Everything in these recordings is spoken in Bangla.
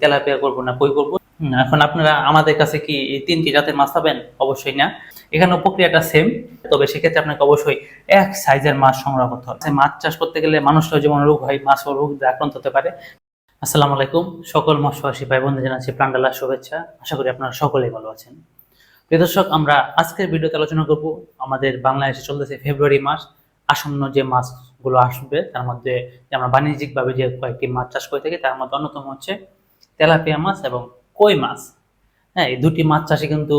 তেলাপিয়া করব না কই করব? এখন আপনারা আমাদের কাছে কি তিনটি জাতের মাছ পাবেন? অবশ্যই না। এখানে প্রক্রিয়াটা সেম তবে সেক্ষেত্রে আপনাকে অবশ্যই এক সাইজের মাছ সংগ্রহ করতে হবে। মাছ চাষ করতে গেলে মানুষরাও যেমন রোগ হয়, মাছও রোগ আক্রান্ত হতে পারে। আসসালামু আলাইকুম। সকল মৎস্যবাসী ভাই বন্ধু জানাচ্ছি প্রাণডালার শুভেচ্ছা। আশা করি আপনারা সকলেই ভালো আছেন। প্রিয় দর্শক, আমরা আজকের ভিডিওতে আলোচনা করব আমাদের বাংলাদেশে চলতেছে ফেব্রুয়ারি মাস। আসন্ন যে মাছগুলো আসবে, তার মধ্যে আমরা বাণিজ্যিকভাবে যে কয়েকটি মাছ চাষ করে থাকি, তার মধ্যে অন্যতম হচ্ছে তেলাপিয়া মাছ এবং কই মাছ। হ্যাঁ এই দুটি মাছ চাষে কিন্তু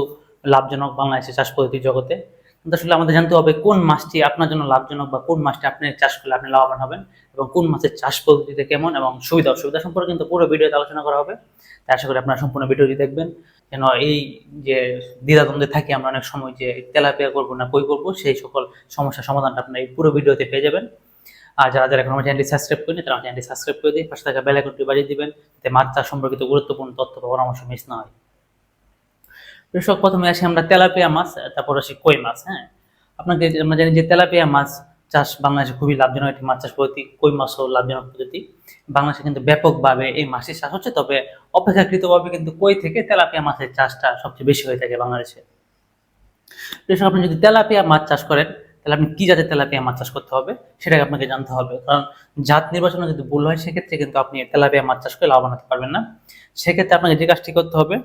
লাভজনক বাংলাদেশের চাষ পদ্ধতি জগতে। কিন্তু আসলে আমাদের জানতে হবে কোন মাছটি আপনার জন্য লাভজনক বা কোন মাছটি আপনি চাষ করলে আপনি লাভবান হবেন এবং কোন মাছের চাষ পদ্ধতিতে কেমন এবং সুবিধা অসুবিধা সম্পর্কে কিন্তু পুরো ভিডিওতে আলোচনা করা হবে। তাই আশা করি আপনারা সম্পূর্ণ ভিডিওটি দেখবেন। যেন এই যে দ্বিধাদ্বন্দ্বে থাকি আমরা অনেক সময় যে তেলাপিয়া করব না, কই করব, সেই সকল সমস্যার সমাধানটা আপনারা এই পুরো ভিডিওতে পেয়ে যাবেন। আর যারা যারা এখন আমার চ্যানেলটি সাবস্ক্রাইব করেনি তারা চ্যানেলটি সাবস্ক্রাইব করে দিন। পাশে থাকা বেল আইকনটি বাজিয়ে দিবেন, যাতে মাছ চাষ সম্পর্কিত গুরুত্বপূর্ণ তথ্য বা পরামর্শ মিস না হয়। কৃষক, প্রথমে আসি আমরা তেলাপিয়া মাছ, তারপর আসি কই মাছ হ্যাঁ? আপনাকে আমরা জানি যে তেলাপিয়া মাছ চাষ বাংলাদেশে খুবই লাভজনক একটি মাছ চাষ পদ্ধতি, কই মাছ মাছও লাভজনক পদ্ধতি। বাংলাদেশে কিন্তু ব্যাপকভাবে এই মাছের চাষ হচ্ছে, তবে অপেক্ষাকৃতভাবে কিন্তু কই থেকে তেলাপিয়া মাছের চাষটা সবচেয়ে বেশি হয়ে থাকে বাংলাদেশে। আপনি যদি তেলাপিয়া মাছ চাষ করেন তাহলে আপনি কি জাতের তেলাপিয়া মাছ চাষ করতে হবে সেটাকে আপনাকে জানতে হবে। কারণ জাত নির্বাচনে যদি ভুল হয়, সেক্ষেত্রে কিন্তু আপনি তেলাপিয়া মাছ চাষ করে লাভবান হতে পারবেন না। সেক্ষেত্রে আপনাকে যে কাজটি করতে হবে,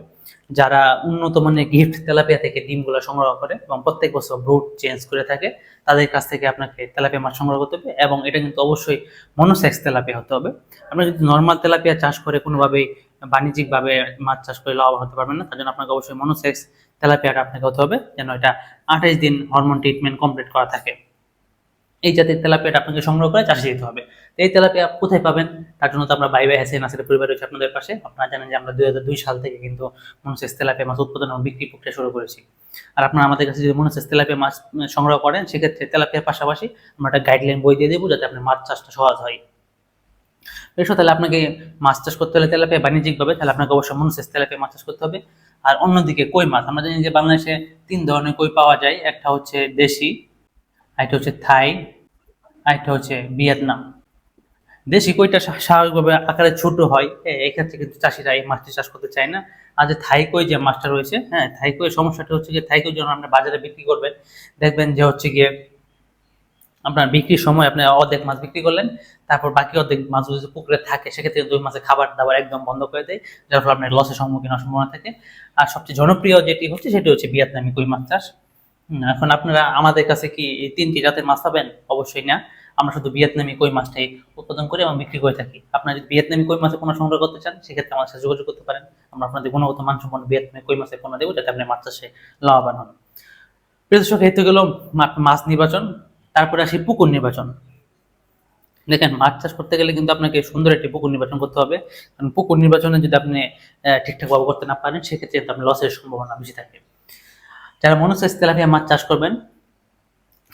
যারা উন্নত মানের গিফট তেলাপিয়া থেকে ডিমগুলো সংগ্রহ করে এবং প্রত্যেক বছর ব্রুট চেঞ্জ করে থাকে, তাদের কাছ থেকে আপনাকে তেলাপিয়া মাছ সংগ্রহ করতে হবে এবং এটা কিন্তু অবশ্যই মনোসেক্স তেলাপিয়া হতে হবে। আপনারা যদি নর্মাল তেলাপিয়া চাষ করে কোনোভাবেই বাণিজ্যিকভাবে মাছ চাষ করে লাভবান হতে পারবেন না, তার জন্য আপনাকে অবশ্যই মনোসেক্স তেলাপিয়াটা আপনাকে হতে হবে, যেন এটা আঠাইশ দিন হরমোন ট্রিটমেন্ট কমপ্লিট করা থাকে। এই জাতের তেলাপিয়াটা আপনাকে সংগ্রহ করে চাষে দিতে হবে। তো এই তেলাপিয়া কোথায় পাবেন? তার জন্য তো আমরা বাই বাই হাসিন নাসিরের পরিবার রয়েছে আপনাদের পাশে। আপনারা জানেন যে আমরা দুই হাজার দুই সাল থেকে কিন্তু মনোসেস তেলাপিয়া মাছ উৎপাদন এবং বিক্রি প্রক্রিয়া শুরু করেছি। আর আপনারা আমাদের কাছে যদি মনোসেস তেলাপিয়া মাছ সংগ্রহ করেন, সেক্ষেত্রে তেলাপিয়ার পাশাপাশি আমরা একটা গাইডলাইন বই দিয়ে দেবো, যাতে আপনার মাছ চাষটা সহজ হয়। এসো, তাহলে আপনাকে মাছ চাষ করতে হলে তেলাপিয়া বাণিজ্যিকভাবে, তাহলে আপনাকে অবশ্যই মনোসেস তেলাপিয়া মাছ চাষ করতে হবে। আর অন্যদিকে কই মাছ? আমরা জানি যে বাংলাদেশে তিন ধরনের কই পাওয়া যায়। একটা হচ্ছে দেশি, আরেকটা হচ্ছে থাই, আরেকটা হচ্ছে ভিয়েতনাম। দেশি কইটা স্বাভাবিকভাবে আকারে ছোট হয়। এই কিন্তু চাষিরা এই মাছটি চাষ করতে চায় না। আর যে থাই কই যে মাছটা রয়েছে হ্যাঁ থাই কই সমস্যাটা হচ্ছে যে, থাই কই যখন আপনি বাজারে বিক্রি করবেন, দেখবেন যে হচ্ছে গিয়ে আপনার বিক্রির সময় আপনি অর্ধেক মাছ বিক্রি করলেন, তারপর বাকি অর্ধেক মাছ যদি পুকুরে থাকে, সেক্ষেত্রে দুই মাসে খাবার দাবার একদম বন্ধ করে দেয়, যার ফলে আপনার লসের সম্মুখীন সম্ভাবনা থাকে। আর সবচেয়ে জনপ্রিয় যেটি হচ্ছে, সেটি হচ্ছে ভিয়েতনামি কই মাছ চাষ। এখন আপনারা আমাদের কাছে কি এই তিনটি জাতের মাছ পাবেন? অবশ্যই না। আমরা শুধু ভিয়েতনামি কই মাছটাই উৎপাদন করে এবং বিক্রি করে থাকি। আপনারা যদি ভিয়েতনামি কই মাছের পণ্য সংগ্রহ করতে চান, সেক্ষেত্রে আমাদের সাথে যোগাযোগ করতে পারেন। আমরা আপনাদের গুণগত মানসম্পন্ন ভিয়েতনামি কই মাছের পণ্য দেবো, যাতে আপনি মাছ চাষে লাভবান হন। প্রিয় দর্শক গেল মাছ নির্বাচন। তারপরে আসি পুকুর নির্বাচন। দেখেন, মাছ চাষ করতে গেলে কিন্তু আপনাকে সুন্দর একটি পুকুর নির্বাচন করতে হবে। কারণ পুকুর নির্বাচনে যদি আপনি ঠিকঠাকভাবে করতে না পারেন, সেক্ষেত্রে কিন্তু আপনার লসের সম্ভাবনা বেশি থাকে। যারা মনোসেস তেলাপিয়া মাছ চাষ করবেন,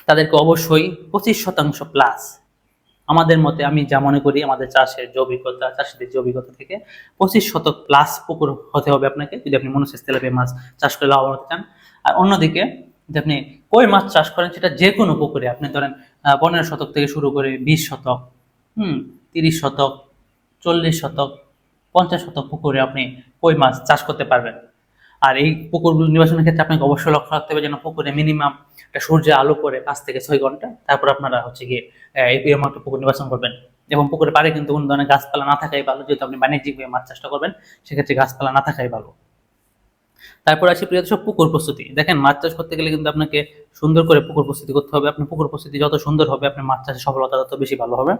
তাদেরকে অবশ্যই পঁচিশ শতাংশ প্লাস আমাদের মতে আমি যা মনে করি, আমাদের চাষের যে অভিজ্ঞতা, চাষিদের যে অভিজ্ঞতা থেকে, পঁচিশ শতক প্লাস পুকুর হতে হবে আপনাকে, যদি আপনি মনোসেস তেলাপিয়া মাছ চাষ করে লাভবান হতে চান। আর অন্যদিকে যদি আপনি কই মাছ চাষ করেন সেটা যে কোনো পুকুরে? আপনি ধরেন পনেরো শতক থেকে শুরু করে বিশ শতক, হুম, তিরিশ শতক, চল্লিশ শতক, পঞ্চাশ শতক পুকুরে আপনি কই মাছ চাষ করতে পারবেন? আর এই পুকুরগুলো নির্বাচনের ক্ষেত্রে আপনাকে অবশ্যই লক্ষ্য রাখতে হবে যেন পুকুরে মিনিমাম একটা সূর্যের আলো করে পাঁচ থেকে ছয় ঘণ্টা। তারপর আপনারা হচ্ছে গিয়ে এই এরকম একটা পুকুর নির্বাচন করবেন। এবং পুকুরে পারে কিন্তু কোনো ধরনের গাছপালা না থাকাই ভালো, যেহেতু আপনি বাণিজ্যিকভাবে মাছ চাষটা করবেন, সেক্ষেত্রে গাছপালা না থাকাই ভালো। তারপর আসি প্রিয় দর্শক, পুকুর প্রস্তুতি। দেখেন, মাছ চাষ করতে গেলে কিন্তু আপনাকে সুন্দর করে পুকুর প্রস্তুতি করতে হবে। আপনি পুকুর প্রস্তুতি যত সুন্দর হবে, আপনার মাছ চাষের সফলতা তত বেশি ভালো হবে।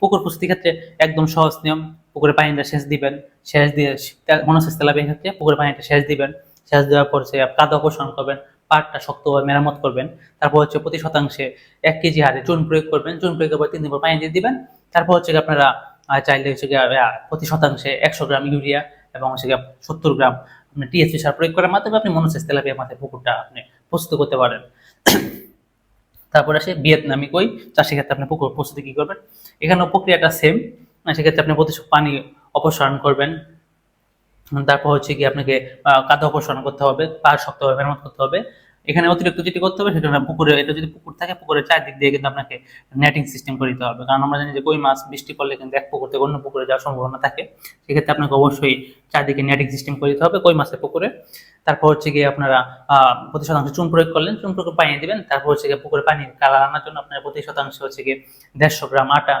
পুকুর প্রস্তুতির ক্ষেত্রে একদম সহজ নিয়ম, পুকুরে পানিটা সেচ দিবেন, সেচ দিয়ে মনোসেচ তেলাপিয়ার ক্ষেত্রে পুকুরে পানিটা সেচ দিবেন। সেচ দেওয়ার পর সে কাদা অপসারণ করবেন, পাটটা শক্তভাবে মেরামত করবেন। তারপর হচ্ছে প্রতি শতাংশে এক কেজি হারে চুন প্রয়োগ করবেন। চুন প্রয়োগের পর তিন দিন পর পানি দিয়ে দিবেন। তারপর হচ্ছে আপনারা চাইলে হচ্ছে প্রতি শতাংশে একশো গ্রাম ইউরিয়া এবং হচ্ছে সত্তর গ্রাম টিএসপি সার প্রয়োগ করার মাধ্যমে আপনি মনোসেস তেলাপিয়া মাথায় পুকুরটা আপনি প্রস্তুত করতে পারেন। তারপর আসে ভিয়েতনামি কই, চাষের ক্ষেত্রে আপনি পুকুর প্রস্তুতি কী করবেন? এখানেও প্রক্রিয়াটা সেম সেক্ষেত্রে আপনি প্রতি পানি অপসারণ করবেন। তারপর হচ্ছে কি আপনাকে কাদা অপসারণ করতে হবে পা শক্তভাবে মেরামত করতে হবে। এখানে অতিরিক্ত যেটি করতে হবে, সেটা পুকুরে, এটা যদি পুকুর থাকে, পুকুরের চারদিক দিয়ে কিন্তু আপনাকে নেটিং সিস্টেম করে দিতে হবে। কারণ আমরা জানি যে কই মাছ বৃষ্টি পড়লে কিন্তু এক পুকুর থেকে অন্য পুকুরে যাওয়ার সম্ভাবনা থাকে। সেক্ষেত্রে আপনাকে অবশ্যই চারদিকে নেটিং সিস্টেম করে দিতে হবে কই মাছের পুকুরে। তারপর হচ্ছে গিয়ে আপনারা প্রতি শতাংশ চুন প্রয়োগ করলেন, চুন প্রয়োগ পানি দিবেন। তারপর হচ্ছে গিয়ে পুকুরে পানি কালার আনার জন্য আপনার প্রতি শতাংশ হচ্ছে গিয়ে দেড়শো গ্রাম আটা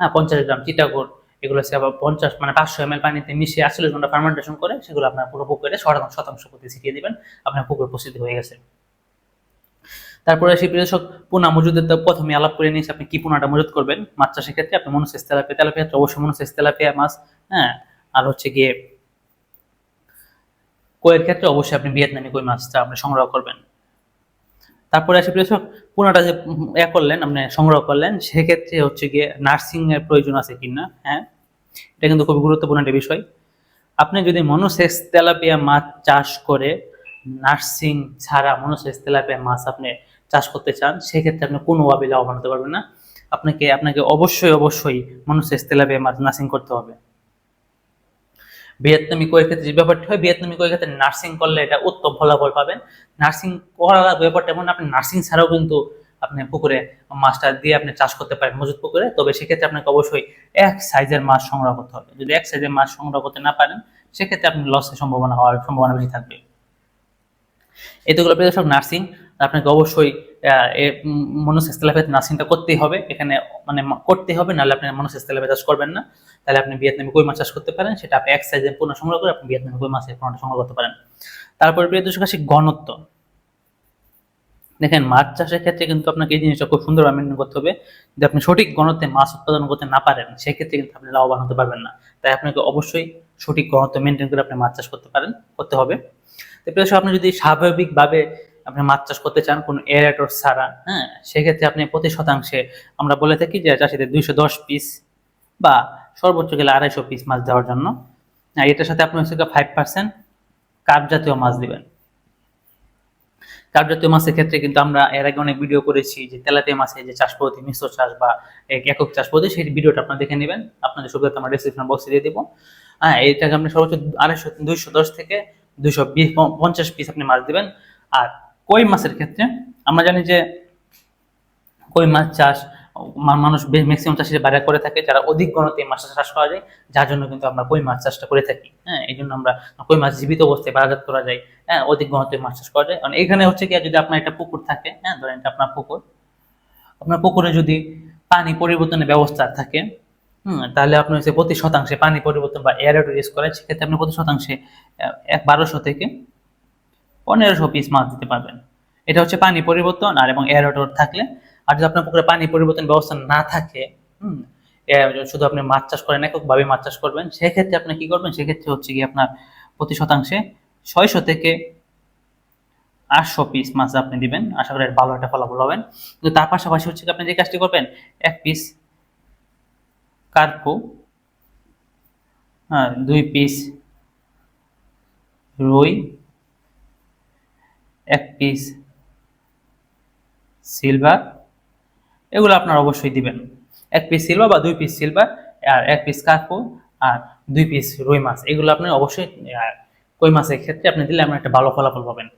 হ্যাঁ পঞ্চাশ গ্রাম চিটাগুড় এগুলো হচ্ছে আবার পঞ্চাশ মানে পাঁচশো এম পানিতে মিশিয়ে আটচল্লিশ ঘণ্টা ফার্মেন্টেশন করে, সেগুলো আপনার পুরো পুকুরে শতাংশ শতাংশ প্রতি ছিটিয়ে দিবেন। আপনার পুকুর প্রস্তুতি হয়ে গেছে। তারপরে সেই প্রিয়দর্শক পোনা মজুদের তো প্রথমে আলাপ করে নিয়েছি, আপনি কি পোনাটা মজুদ করবেন? মাছ চাষের ক্ষেত্রে আপনি মনোসেস তেলাপিয়া তেলাপিয়া অবশ্যই মনোসেস তেলাপিয়া মাছ হ্যাঁ? আর হচ্ছে গিয়ে কয়ের ক্ষেত্রে অবশ্যই আপনি ভিয়েতনামি কই মাছটা আপনি সংগ্রহ করবেন। তারপরে আসে প্রিয়দর্শক পোনাটা যে এ করলেন, আপনি সংগ্রহ করলেন, সেক্ষেত্রে হচ্ছে গিয়ে নার্সিং এর প্রয়োজন আছে কিনা হ্যাঁ? এটা কিন্তু খুবই গুরুত্বপূর্ণ একটা বিষয়। আপনি যদি মনোসেক্স তেলাপিয়া মাছ চাষ করে, নার্সিং ছাড়া মনোসেক্স তেলাপিয়া মাছ আপনি চাষ করতে চান, সেক্ষেত্রে আপনি কোনোভাবে লাভবান হতে পারবেন না। আপনাকে আপনাকে অবশ্যই অবশ্যই মনোসেক্স তেলাপিয়া মাছ নার্সিং করতে হবে। ভিয়েতনামি কোয়ের ক্ষেত্রে যে ব্যাপারটি হয়, ভিয়েতনামি কোয়ের ক্ষেত্রে নার্সিং করলে এটা উত্তম ফলাফল পাবেন। নার্সিং করার ব্যাপারটা এমন, আপনি নার্সিং ছাড়াও কিন্তু আপনি পুকুরে মাছটা দিয়ে আপনি চাষ করতে পারেন মজুদ পুকুরে। তবে সেক্ষেত্রে আপনাকে অবশ্যই এক সাইজের মাছ সংগ্রহ করতে হবে। যদি এক সাইজের মাছ সংগ্রহ করতে না পারেন, সেক্ষেত্রে আপনি লসের সম্ভাবনা হওয়ার সম্ভাবনা বেশি থাকবে। এতগুলো সব নার্সিং আপনাকে অবশ্যই মনোসেস্তেলাপে নার্সিংটা করতেই হবে। এখানে মানে করতে হবে, নাহলে আপনি মনোসেস্তেলাপে চাষ করবেন না। তাহলে আপনি ভিয়েতনামি কই মাছ চাষ করতে পারেন, সেটা আপনি এক সাইজের পূর্ণ সংগ্রহ করে আপনি ভিয়েতনামি কই মাছের পণ্যটা সংগ্রহ করতে পারেন। তারপরে প্রিয় দর্শক, আসি ঘনত্ব দেখেন, মাছ চাষের ক্ষেত্রে কিন্তু আপনাকে এই জিনিসটা খুব সুন্দরভাবে মেনটেন করতে হবে, যদি আপনি সঠিক ঘনত্বে মাছ উৎপাদন করতে না পারেন, সেক্ষেত্রে কিন্তু আপনি লাভবান হতে পারবেন না। তাই আপনাকে অবশ্যই সঠিক ঘনত্ব মেনটেন করে আপনি মাছ চাষ করতে পারেন, করতে হবে। তো প্রিয় আপনি যদি স্বাভাবিকভাবে আপনি মাছ চাষ করতে চান কোনো এয়ারেটর ছাড়া হ্যাঁ সেক্ষেত্রে আপনি প্রতি শতাংশে আমরা বলে থাকি যে চাষিদের দুইশো দশ পিস বা সর্বোচ্চ গেলে আড়াইশো পিস মাছ দেওয়ার জন্য। এটার সাথে আপনি হচ্ছে ফাইভ পার্সেন্ট কাপ জাতীয় মাছ দিবেন। কাপ জাতীয় মাছের ক্ষেত্রে কিন্তু আমরা এর আগে অনেক ভিডিও করেছি যে তেলাতে মাছের যে চাষ পদ্ধতি মিশ্র চাষ বা এক একক চাষ পদ্ধতি সেই ভিডিওটা আপনারা দেখে নেবেন। আপনাদের সুবিধা আমরা ডিসক্রিপশন বক্সে দিয়ে দিব। হ্যাঁ এইটাকে আপনি সর্বোচ্চ আড়াইশো, দুইশো দশ থেকে দুইশো বিশ, পঞ্চাশ পিস আপনি মাছ দেবেন। আর কই মাছের ক্ষেত্রে? আমরা জানি যে কই মাছ চাষ মানুষ ম্যাক্সিমাম চাষিরা বাইরে করে থাকে, যারা অধিক গণতে মাছ চাষ করা যায়, যার জন্য কিন্তু আমরা কই মাছ চাষটা করে থাকি হ্যাঁ? এই জন্য আমরা কই মাছ জীবিত অবস্থায় বাজারজাত করা যায় হ্যাঁ? অধিক গণতে মাছ চাষ করা যায়। কারণ এখানে হচ্ছে কি, যদি আপনার একটা পুকুর থাকে হ্যাঁ? ধরেন এটা আপনার পুকুর, আপনার পুকুরে যদি পানি পরিবর্তনের ব্যবস্থা থাকে তাহলে আপনি হচ্ছে প্রতি শতাংশে পানি পরিবর্তন বা এয়ারোটো ইউজ করেন। সেক্ষেত্রে আপনি প্রতি শতাংশে এক বারোশো থেকে পনেরোশো পিস মাছ দিতে পারবেন। এটা হচ্ছে পানি পরিবর্তন আর এবং এয়ারোটোর থাকলে। আর যদি আপনার পুকুরে পানি পরিবর্তন ব্যবস্থা না থাকে, হুম শুধু আপনি মাছ চাষ করেন, এককভাবে মাছ চাষ করবেন, সেক্ষেত্রে আপনি কি করবেন? সেক্ষেত্রে হচ্ছে কি আপনার প্রতি শতাংশে ছয়শো থেকে আটশো পিস মাছ আপনি দিবেন। আশা করি ভালো একটা ফলাফল হবেন কিন্তু তার পাশাপাশি হচ্ছে কি আপনি যে কাজটি করবেন, এক পিস কার্পো হ্যাঁ দুই পিস রুই এক পিস সিলভার এগুলো আপনারা অবশ্যই দিবেন। এক পিস সিলভার বা দুই পিস সিলভার আর এক পিস কার্পো আর দুই পিস রুই মাছ। এগুলো আপনি অবশ্যই কই মাছের ক্ষেত্রে আপনি দিলে আপনি একটা ভালো ফলাফল পাবেন।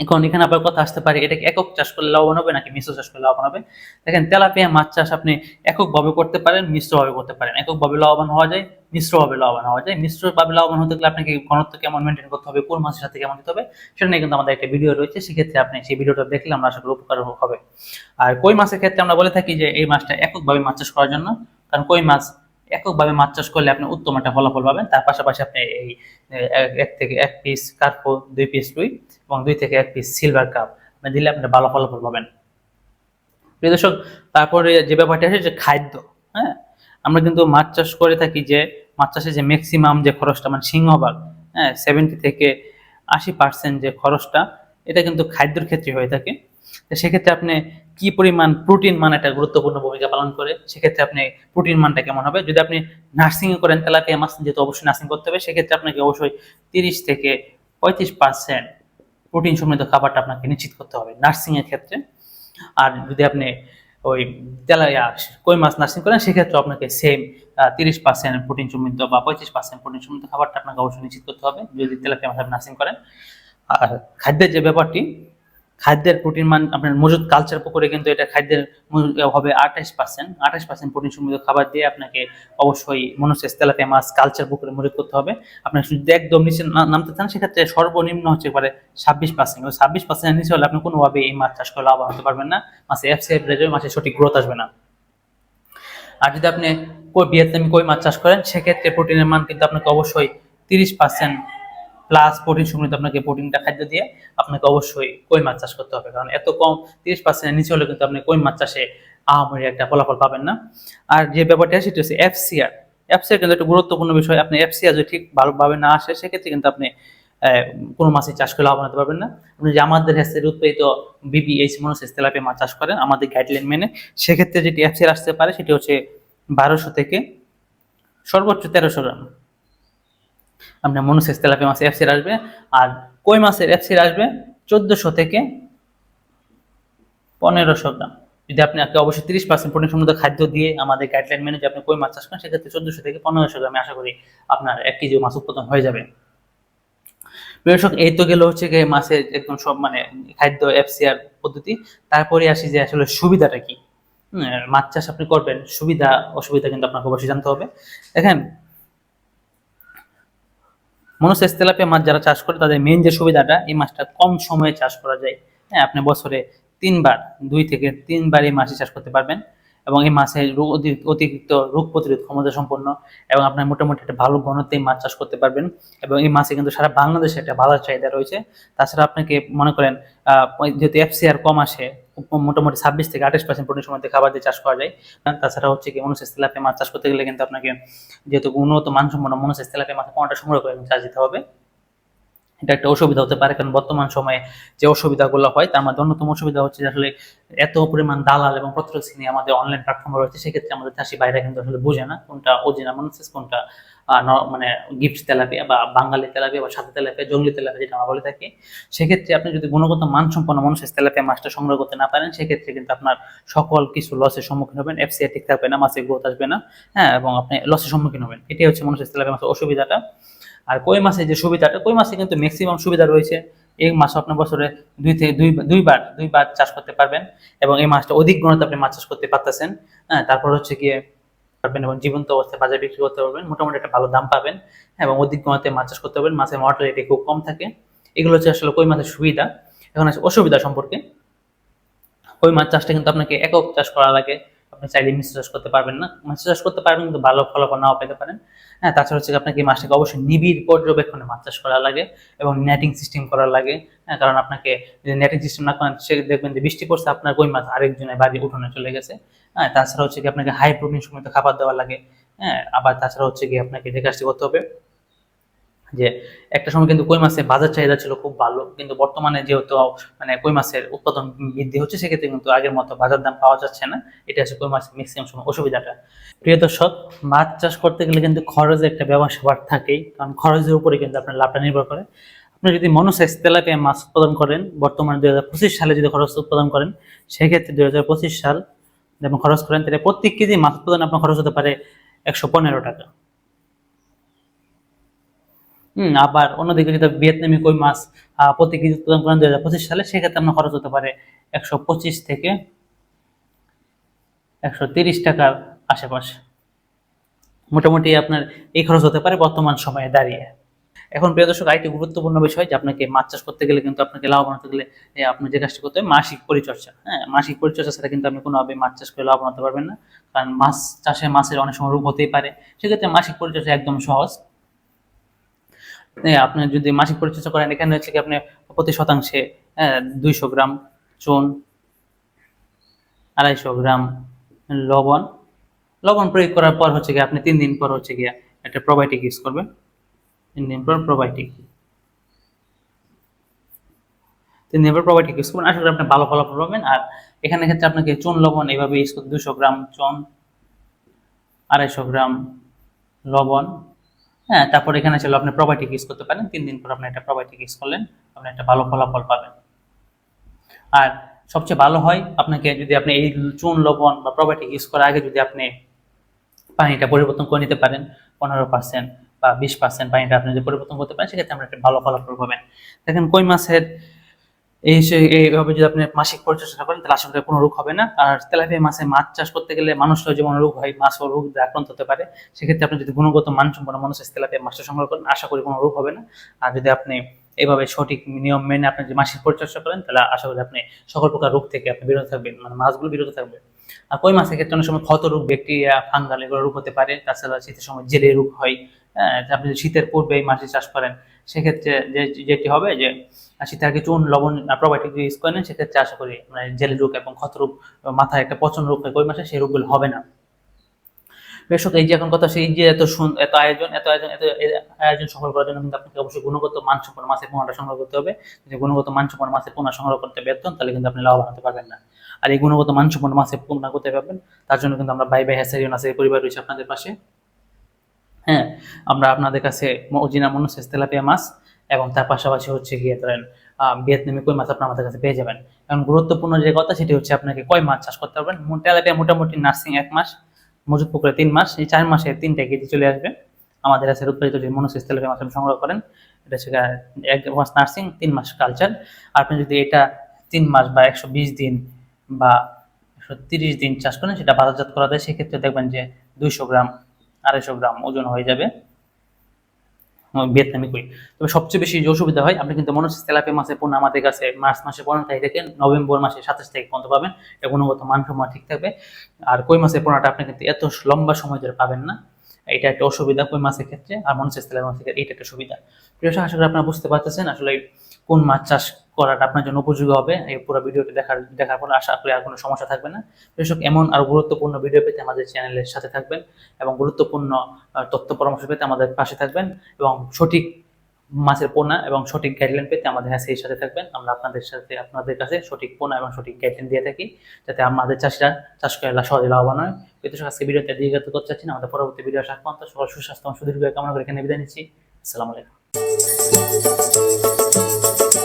এখন এখানে আপনার কথা আসতে পারে এটাকে একক চাষ করলে লাভবান হবে নাকি মিশ্র চাষ করলে লাভবান হবে? দেখেন, তেলাপিয়া মাছ চাষ আপনি এককভাবে করতে পারেন, মিশ্রভাবে করতে পারেন। এককভাবে লাভবান হওয়া যায়, মিশ্রভাবে লাভবান হওয়া যায়। মিশ্রভাবে লাভবান হতে গেলে আপনাকে ঘনত্ব কেমন মেনটেন করতে হবে, কোন মাছের সাথে কেমন দিতে হবে, সেটা নিয়ে কিন্তু আমাদের একটা ভিডিও রয়েছে। সেক্ষেত্রে আপনি সেই ভিডিওটা দেখলে আমরা আশা করি উপকার হবে। আর কই মাছের ক্ষেত্রে আমরা বলে থাকি যে এই মাছটা এককভাবে মাছ চাষ করার জন্য, কারণ কই মাছ এককভাবে মাছ চাষ করলে আপনি উত্তম একটা ফলাফল পাবেন। তার পাশাপাশি আপনি এই এক- থেকে এক পিস কার্পো, দুই পিস রুই এবং দুই থেকে এক পিস সিলভার কাপ আপনি দিলে আপনি ভালো ফলাফল পাবেন। প্রিয় দর্শক, তারপরে যে ব্যাপারটা আছে যে খাদ্য হ্যাঁ? আমরা কিন্তু মাছ চাষ করে থাকি যে, মাছ চাষে যে ম্যাক্সিমাম যে খরচটা মানে সিংহভাগ হ্যাঁ? সেভেন্টি থেকে আশি পার্সেন্ট যে খরচটা, এটা কিন্তু খাদ্যের ক্ষেত্রে হয়ে থাকে। সেক্ষেত্রে আপনি কি পরিমাণ প্রোটিন মান একটা গুরুত্বপূর্ণ ভূমিকা পালন করে? সেক্ষেত্রে আপনি প্রোটিন মানটা কেমন হবে? যদি আপনি নার্সিং করেন তেলাপিয়া মাছ যেহেতু অবশ্যই নার্সিং করতে হবে, সেক্ষেত্রে আপনাকে অবশ্যই তিরিশ থেকে পঁয়ত্রিশ পার্সেন্ট প্রোটিন সমৃদ্ধ খাবারটা আপনাকে নিশ্চিত করতে হবে নার্সিং এর ক্ষেত্রে। আর যদি আপনি ওই তেলাইয়া, কই মাছ নার্সিং করেন সেক্ষেত্রে আপনাকে সেম তিরিশ পার্সেন্ট প্রোটিন সমৃদ্ধ বা পঁয়ত্রিশ পার্সেন্ট প্রোটিন সমৃদ্ধ খাবারটা আপনাকে অবশ্যই নিশ্চিত করতে হবে। যদি তেলাপিয়া মাছ নার্সিং করেন। আর খাদ্যের যে ব্যাপারটি খাদ্যের প্রোটিন মান আপনার মজুদ কালচার পুকুরে কিন্তু এটা খাদ্যের হবে আঠাশ পার্সেন্ট আঠাশ পার্সেন্ট প্রোটিন সমৃদ্ধ খাবার দিয়ে আপনাকে অবশ্যই মনুষ্য তেলাপিয়া মাছ কালচার পুকুরে মজুদ করতে হবে। আপনার যদি একদম নিচে নামতে চান, সেক্ষেত্রে সর্বনিম্ন হচ্ছে পারে ছাব্বিশ পার্সেন্ট ছাব্বিশ পার্সেন্টের নিচে হলে আপনি কোনোভাবে এই মাছ চাষ করে লাভবান হতে পারবেন না। মাছে এফসিএফ রেজে মাছের সঠিক গ্রোথ আসবে না। আর যদি আপনি ভিয়েতনামি কই মাছ চাষ করেন, সেক্ষেত্রে প্রোটিনের মান কিন্তু আপনাকে অবশ্যই তিরিশ পার্সেন্ট প্লাস প্রোটিন সমৃদ্ধ আপনাকে প্রোটিনটা খাদ্য দিয়ে আপনাকে অবশ্যই কই মাছ চাষ করতে হবে। কারণ এত কম, তিরিশ পার্সেন্টের নিচে হলে কিন্তু আপনি কই মাছ চাষে আহামরি একটা ফলাফল পাবেন না। আর যে ব্যাপারটা সেটা হচ্ছে এফসিআর এফসিআর কিন্তু একটা গুরুত্বপূর্ণ বিষয়। আপনি এফসিআর যদি ঠিক ভালোভাবে না আসে, সেক্ষেত্রে কিন্তু আপনি কোনো মাছের চাষ করে লাভবান হতে পারবেন না। আপনি যে আমাদের হ্যাসের উৎপাদিত বিবিএইচ মনোসিস তেলাপিয়া মাছ চাষ করেন, আমাদের গাইডলাইন মেনে, সেক্ষেত্রে যেটি এফসিআর আসতে পারে, সেটি হচ্ছে বারোশো থেকে সর্বোচ্চ তেরোশো গ্রাম। আপনার মনুসেস তেলাপিয়া মাছের এফসির আসবে। আর কই মাছের এফসির আসবে? চোদ্দশো থেকে পনেরোশো গ্রাম। যদি আপনি আপনি অবশ্যই তিরিশ পার্সেন্ট প্রোটিন সমৃদ্ধ খাদ্য দিয়ে আমাদের গাইডলাইন মেনে যদি আপনি কই মাছ চাষ করেন, সেক্ষেত্রে চোদ্দশো থেকে পনেরোশো গ্রামে আশা করি আপনার এক কেজি মাছ উৎপাদন হয়ে যাবে। দর্শক, এই তো গেল হচ্ছে গিয়ে মাছের একদম সব মানে খাদ্য এফসিআর পদ্ধতি। তারপরে আসি যে আসলে সুবিধাটা কি? মাছ চাষ আপনি করবেন, সুবিধা, অসুবিধা কিন্তু আপনাকে অবশ্যই জানতে হবে। দেখেন মনোসেস তেলাপিয়া মাছ যারা চাষ করে, তাদের মেন যে সুবিধাটা, এই মাছটা কম সময়ে চাষ করা যায়। হ্যাঁ আপনি বছরে তিনবার, দুই থেকে তিনবার এই মাছই চাষ করতে পারবেন। এবং এই মাছের রোগ অতি- অতিরিক্ত রোগ প্রতিরোধ ক্ষমতা সম্পন্ন এবং আপনার মোটামুটি একটা ভালো ঘনত্বে মাছ চাষ করতে পারবেন এবং এই মাছে কিন্তু সারা বাংলাদেশে একটা ভালো চাহিদা রয়েছে। তাছাড়া আপনাকে মনে করেন যেহেতু এফসিআর কম আসে মোটামুটি ছাব্বিশ থেকে আঠাশ পার্সেন্ট প্রোটিন সময় খাবার দিয়ে চাষ করা যায়। তাছাড়া হচ্ছে কি, মনুষ্য তেলাপিয়া মাছ চাষ করতে গেলে কিন্তু আপনাকে যেহেতু উন্নত মানসম্পন্ন মনুষ্য তেলাপিয়া মাছ কোনটা সংগ্রহ করে চাষ দিতে হবে। এটা একটা অসুবিধা হতে পারে, কারণ বর্তমান সময়ে যে অসুবিধাগুলো হয়, তার মধ্যে অন্যতম অসুবিধা হচ্ছে যে আসলে এত পরিমাণ দালাল এবং প্রত্যেক আমাদের অনলাইন প্ল্যাটফর্ম রয়েছে, সেক্ষেত্রে আমাদের চাষি বাইরে কিন্তু আসলে বোঝে না কোনটা অরিজিনাল মনুষ্য কোনটা মানে গিফট তেলাপিয়া বা বাঙালি তেলাপিয়া বা সাদা তেলাপিয়া, জঙ্গলি তেলাপিয়া যেটা আমরা বলে থাকি। সেক্ষেত্রে আপনি যদি গুণগত মানসম্পন্ন মানুষের তেলাপিয়া মাছটা সংগ্রহ করতে না পারেন, সেক্ষেত্রে কিন্তু আপনার সকল কিছু লসের সম্মুখীন হবেন এফসিআই ঠিক থাকবে না, মাছের গ্রোথ আসবে না হ্যাঁ এবং আপনি লসের সম্মুখীন হবেন। এটাই হচ্ছে মানুষের তেলাপিয়া মাছের অসুবিধাটা। আর কই মাছের যে সুবিধাটা কই মাসে কিন্তু ম্যাক্সিমাম সুবিধা রয়েছে। এই মাছ আপনার বছরে দুই থেকে দুই দুইবার দুইবার চাষ করতে পারবেন এবং এই মাছটা অধিক গুণতে আপনি মাছ চাষ করতে পারতেছেন। হ্যাঁ তারপর হচ্ছে গিয়ে পারবেন এবং জীবন্ত অবস্থায় বাজারে বিক্রি করতে পারবেন মোটামুটি একটা ভালো দাম পাবেন। হ্যাঁ, এবং অধিক গুণতে মাছ চাষ করতে পারবেন মাছের মর্টালিটি খুব কম থাকে। এগুলো হচ্ছে আসলে কই মাছের সুবিধা। এখন আছে অসুবিধা সম্পর্কে। কই মাছ চাষটা কিন্তু আপনাকে একক চাষ করা লাগে আপনি চাইলে মিশ্র চাষ করতে পারবেন না। মিশ্র চাষ করতে পারবেন কিন্তু ভালো ফলাফল নাও পেতে পারেন। হ্যাঁ তাছাড়া হচ্ছে আপনাকে মাছটাকে অবশ্যই নিবিড় পর্যবেক্ষণে মাছ চাষ করা লাগে এবং নেটিং সিস্টেম করা লাগে। হ্যাঁ কারণ আপনাকে যদি নেটিং সিস্টেম না করেন, সে দেখবেন যে বৃষ্টি পড়ছে, আপনার কই মাছ আরেকজনের বাড়ি উঠোনে চলে গেছে। হ্যাঁ তাছাড়া হচ্ছে কি আপনাকে হাই প্রোটিন সমৃদ্ধ খাবার দেওয়া লাগে। হ্যাঁ আবার তাছাড়া হচ্ছে কি আপনাকে যে কাজটি করতে হবে যে একটা সময় কিন্তু কই মাছের বাজার চাহিদা ছিল খুব ভালো, কিন্তু বর্তমানে যেহেতু মানে কই মাছের উৎপাদন বৃদ্ধি হচ্ছে, সেক্ষেত্রে কিন্তু আগের মতো বাজার দাম পাওয়া যাচ্ছে না। এটা হচ্ছে কই মাছের ম্যাক্সিমাম সময় অসুবিধাটা। প্রিয় দর্শক, মাছ চাষ করতে গেলে কিন্তু খরচের একটা ব্যবসা থাকেই, কারণ খরচের উপরে কিন্তু আপনার লাভটা নির্ভর করে। আপনি যদি মনোসাইজ তেলাপিয়া মাছ উৎপাদন করেন, বর্তমানে দুই হাজার পঁচিশ সালে যদি খরচ উৎপাদন করেন, সেক্ষেত্রে দুই হাজার পঁচিশ সাল যখন খরচ করেন, তাহলে প্রত্যেক কেজি মাছ উৎপাদন আপনার খরচ হতে পারে একশো পনেরো টাকা। আবার অন্যদিকে যদি ভিয়েতনামি কই মাছ প্রতি কেজি উৎপাদন করেন দুই হাজার পঁচিশ সালে, সেক্ষেত্রে আপনার খরচ হতে পারে একশো পঁচিশ থেকে একশো তিরিশ টাকার আশেপাশে। মোটামুটি আপনার এই খরচ হতে পারে বর্তমান সময়ে দাঁড়িয়ে। এখন প্রিয় দর্শক, আরেকটি গুরুত্বপূর্ণ বিষয় যে আপনাকে মাছ চাষ করতে গেলে কিন্তু আপনাকে লাভবান হতে গেলে আপনি যে কাজটি করতে হবে, মাসিক পরিচর্যা। হ্যাঁ মাসিক পরিচর্যা ছাড়া কিন্তু আপনি কোনোভাবে মাছ চাষ করে লাভবান হতে পারবেন না। কারণ মাছ চাষে মাছের অনেক সময় রোগ হতেই পারে। সেক্ষেত্রে মাসিক পরিচর্যা একদম সহজ। আপনি যদি মাসিক পরিচর্যা করেন, এখানে হচ্ছে কি আপনি প্রতি শতাংশে দুইশো গ্রাম চুন, আড়াইশো গ্রাম লবণ। লবণ প্রয়োগ করার পর হচ্ছে কি আপনি তিন দিন পর হচ্ছে গিয়ে একটা প্রোবায়োটিক ইউজ করবেন। তিন দিন পর প্রোবায়োটিক তিন দিন পর প্রোবায়োটিক ইউজ করবেন। আশা করি আপনি ভালো ফলাফল পাবেন। আর এখানে ক্ষেত্রে আপনাকে চুন, লবণ এইভাবে ইউজ করতে দুশো গ্রাম চুন, আড়াইশো গ্রাম লবণ। হ্যাঁ তারপর এখানে চলো আপনি প্রপার্টি ইউজ করতে পারেন, তিন দিন পর আপনি একটা প্রপার্টি ইউজ করলেন, আপনি একটা ভালো ফলাফল পাবেন। আর সবচেয়ে ভালো হয় আপনাকে যদি আপনি এই চুন, লবণ বা প্রপার্টি ইউজ করার আগে যদি আপনি পানিটা পরিবর্তন করে নিতে পারেন, পনেরো পার্সেন্ট বা বিশ পার্সেন্ট পানিটা আপনি যদি পরিবর্তন করতে পারেন, সেক্ষেত্রে আমরা একটা ভালো ফলাফল পাবেন। দেখেন কই মাছের এই এইভাবে যদি আপনি মাসিক পরিচর্যা করেন, তাহলে আশা কোনো রোগ হবে না। আর তেলাপিয়া মাছে মাছ চাষ করতে গেলে মানুষের যেমন রোগ হয়, মাছ মাছও রোগ আক্রান্ত হতে পারে, সেক্ষেত্রে আপনি যদি গুণগত মানসম্পন্ন মানুষের তেলাপিয়া মাছটা সংগ্রহ করেন, আশা করি কোনো রোগ হবে না। আর যদি আপনি এইভাবে সঠিক নিয়ম মেনে আপনি যে মাসিক পরিচর্যা করেন, তাহলে আশা করি আপনি সকল প্রকার রোগ থেকে আপনি বিরত থাকবেন মানে মাছগুলো বিরত থাকবে। আর কই মাছের ক্ষেত্রে অনেক সময় ক্ষত রোগ, ব্যাকটেরিয়া, ফাঙ্গাল এগুলো রোগ হতে পারে, তাছাড়া শীতের সময় জেলে রোগ হয় হ্যাঁ আপনি যদি শীতের পূর্বে এই মাছটি চাষ করেন, সেক্ষেত্রে যে, যেটি হবে যে শীতের আগে চুন, লবণ প্রোবায়োটিক যদি ইউজ করেন সেক্ষেত্রে আশা করি মানে জেলে রোগ এবং ক্ষত রোগ মাথায় একটা পচন রোগ হয় কই মাসে সেই রোগগুলো হবে না। দর্শক এই যে এখন কথা সেই যে এত এত আয়োজন এত আয়োজন এত আয়োজন সংগ্রহ করার জন্য কিন্তু আপনাকে অবশ্যই গুণগত মানসম্পন্ন মাছের পোনাটা সংগ্রহ করতে হবে। যদি গুণগত মানসম্পন্ন মাছের পোনা সংগ্রহ করতে ব্যর্থ তাহলে কিন্তু আপনি লাভবান হতে পারবেন না। আর এই গুণগত মানসম্পন্ন মাছের পোনা করতে পারবেন, তার জন্য কিন্তু আমরা বাই বাই হ্যাসারিয়ন আছে পরিবার রয়েছে আপনাদের পাশে। হ্যাঁ আমরা আপনাদের কাছে অজিনা মনুসেস তেলাপিয়া মাছ এবং তার পাশাপাশি হচ্ছে গিয়ে ধরেন ভিয়েতনামি কই মাছ আপনার আমাদের কাছে পেয়ে যাবেন। কারণ গুরুত্বপূর্ণ যে কথা সেটি হচ্ছে আপনাকে কয় মাছ চাষ করতে পারবেন তেলাপিয়া মোটামুটি নার্সিং এক মাস মজুদ পুকুরে তিন মাস, এই চার মাসে তিনটা কেজি চলে আসবে। আমাদের কাছে উৎপাদিত যে মনুসেস তেলাপিয়া মাছ আপনি সংগ্রহ করেন, এটা হচ্ছে এক মাস নার্সিং, তিন মাস কালচার। আপনি যদি এটা তিন মাস বা একশো বিশ দিন বা একশো তিরিশ দিন চাষ করেন, সেটা বাজারজাত করা যায়, সেক্ষেত্রে দেখবেন যে দুইশো গ্রাম, আড়াইশো গ্রাম ওজন হয়ে যাবে। ভিয়েতনামি কই তবে সবচেয়ে বেশি যে অসুবিধা হয়, আপনি কিন্তু মনে হচ্ছে তেলাপিয়া মাছের পণ্য আমাদের কাছে মার্চ মাসে পনেরো তারিখ থেকে নভেম্বর মাসে সাতাশ তারিখ পর্যন্ত পাবেন এটা গুণগত মানসম্মান ঠিক থাকবে। আর কই মাছের পোনাটা আপনি কিন্তু এত লম্বা সময় ধরে পাবেন না, এটা একটা অসুবিধা কই মাছের ক্ষেত্রে, আর মনে হচ্ছে মাছের ক্ষেত্রে, এটা একটা সুবিধা। প্রিয় আশা করি আপনারা বুঝতে পারতেছেন, আসলে কোন মাছ চাষ করাটা আপনার জন্য উপযোগী হবে, এই পুরো ভিডিওটি দেখার দেখার পর আশা করি আর কোনো সমস্যা থাকবে না। দর্শক, এমন আর গুরুত্বপূর্ণ ভিডিও পেতে আমাদের চ্যানেলের সাথে থাকবেন এবং গুরুত্বপূর্ণ তথ্য পরামর্শ পেতে আমাদের পাশে থাকবেন এবং সঠিক মাছের পোনা এবং সঠিক গাইডলাইন পেতে আমাদের হ্যাঁ সেই সাথে থাকবেন। আমরা আপনাদের সাথে, আপনাদের কাছে সঠিক পোনা এবং সঠিক গাইডলাইন দিয়ে থাকি যাতে আমাদের চাষিরা চাষ করে সহজে লাভবান হয়। কিন্তু আজকে ভিডিওতে দীর্ঘায়িত করতে চাচ্ছি না। আমাদের পরবর্তী ভিডিও আসা পর্যন্ত সুস্বাস্থ্য এবং সুদীর্ঘ কামনা করে এখানে বিদায় নিচ্ছি। আসসালামু আলাইকুম।「なんだって」